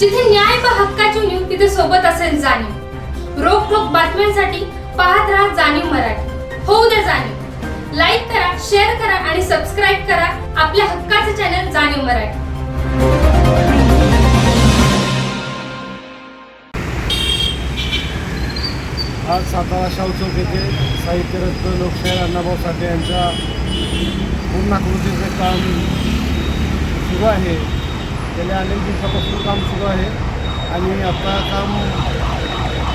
जिथे न्याय पहा हक्काची नेम तिथे सोबत असेल जाणीव. रोखोक बातम्यांसाठी पाहत राहा जाणीव मराठी. होऊ द्या जाणीव. लाईक करा शेअर करा आणि सबस्क्राईब करा आपल्या हक्काचे चॅनल जाणीव मराठी. आज सातारा शाहू चौक येथे साहित्यरत्न लोकशाहीर अण्णाभाऊ साठे यांच्या पूर्णाकृतीचे काम सुरू आहे. गेल्या अनेक दिवसापासून काम सुरू आहे. आणि आता काम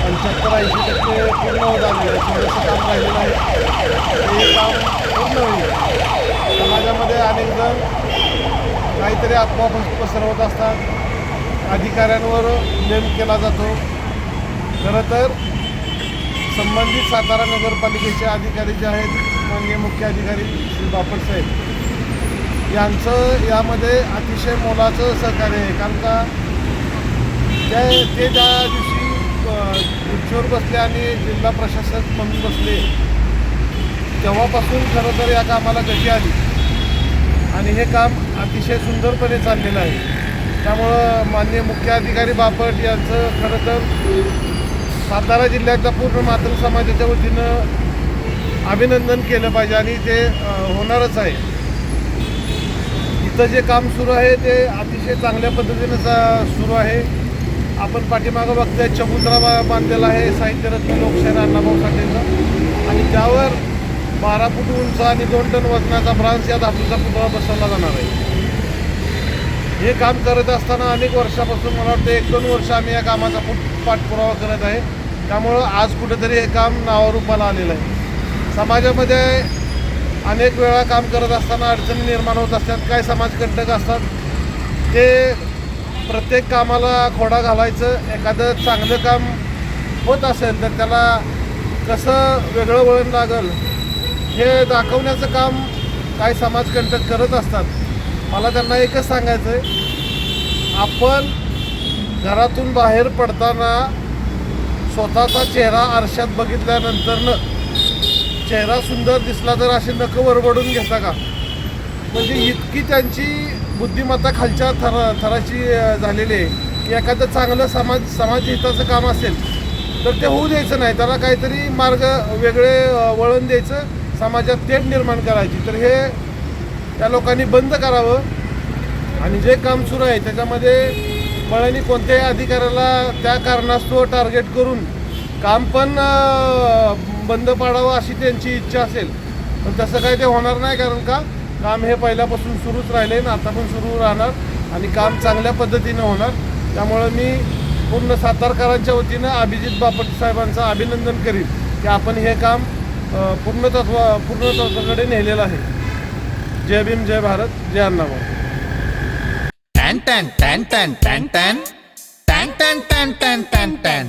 पंच्याहत्तर ऐंशी टक्के पूर्ण होत आहे. थोडंसं काम राहिलेलं आहे. ते काम पूर्ण होईल. समाजामध्ये अनेक जण काहीतरी आत्मा पसरवत असतात. अधिकाऱ्यांवर नेम केला जातो. खरं तर संबंधित सातारा नगरपालिकेचे अधिकारी जे आहेत माननीय मुख्य अधिकारी श्री बापट साहेब यांचं यामध्ये अतिशय मोलाचं सहकार्य आहे. कारण का त्या ते ज्या दिवशी अ, खुर्चीवर बसले आणि जिल्हा प्रशासक म्हणून बसले तेव्हापासून खरं तर या कामाला गती आली. आणि हे काम अतिशय सुंदरपणे चाललेलं आहे. त्यामुळं माननीय मुख्य अधिकारी बापट यांचं खरं तर सातारा जिल्ह्याच्या पूर्ण मातृ समाजाच्या वतीनं अभिनंदन केलं पाहिजे आणि ते होणारच आहे. आत्ता जे काम सुरू आहे ते अतिशय चांगल्या पद्धतीनं चा- सुरू आहे. आपण पाठीमागं बघतोय चबुतरा बांधलेला आहे साहित्यरत्न लोकशाहीर अण्णाभाऊ साठेचा. आणि त्यावर बारा फूट उंच आणि दोन टन वजनाचा ब्रांच या धातूचा पुतळा बसवला जाणार आहे. हे काम करत असताना अनेक वर्षापासून मला वाटतं एक दोन वर्ष आम्ही या कामाचा खूप पाठपुरावा करत आहे. त्यामुळं आज कुठेतरी हे काम नावारूपाला आलेलं आहे. समाजामध्ये अनेक वेळा काम करत असताना अडचणी निर्माण होत असतात काय समाजकंटक असतात. ते प्रत्येक कामाला खोडा घालायचं एखादं चांगलं काम होत असेल तर त्याला कसं वेगळं वळण लागल हे दाखवण्याचं काम काही समाजकंटक करत असतात. मला त्यांना एकच सांगायचं आहे आपण घरातून बाहेर पडताना स्वतःचा चेहरा आरशात बघितल्यानंतरनं चेहरा सुंदर दिसला तर असे नकं वरबडून घेता का? म्हणजे इतकी त्यांची बुद्धिमत्ता खालच्या थर थराची झालेली आहे की एखादं चांगलं समाज समाजहिताचं काम असेल तर ते होऊ द्यायचं नाही. त्याला काहीतरी मार्ग वेगळे वळण द्यायचं समाजात तेढ निर्माण करायची. तर हे त्या लोकांनी बंद करावं आणि जे काम सुरू आहे त्याच्यामध्ये पळणी कोणत्याही अधिकाऱ्याला त्या कारणास्तव टार्गेट करून काम पण बंद पाडावं अशी त्यांची इच्छा असेल पण तसं काही ते होणार नाही कारण का काम हे पहिल्यापासून सुरूच राहिले ना आता पण सुरू राहणार आणि काम चांगल्या पद्धतीनं होणार त्यामुळं मी पूर्ण सातारकरांच्या वतीनं अभिजित बापट साहेबांचं अभिनंदन करीन की आपण हे काम पूर्णतत्व पूर्णतत्वाकडे नेलेलं आहे जय भीम जय भारत जय अण्णाभाऊ टॅन टॅन टॅन टॅन टॅन टॅन टॅन टॅन टॅन टॅन टॅन टॅन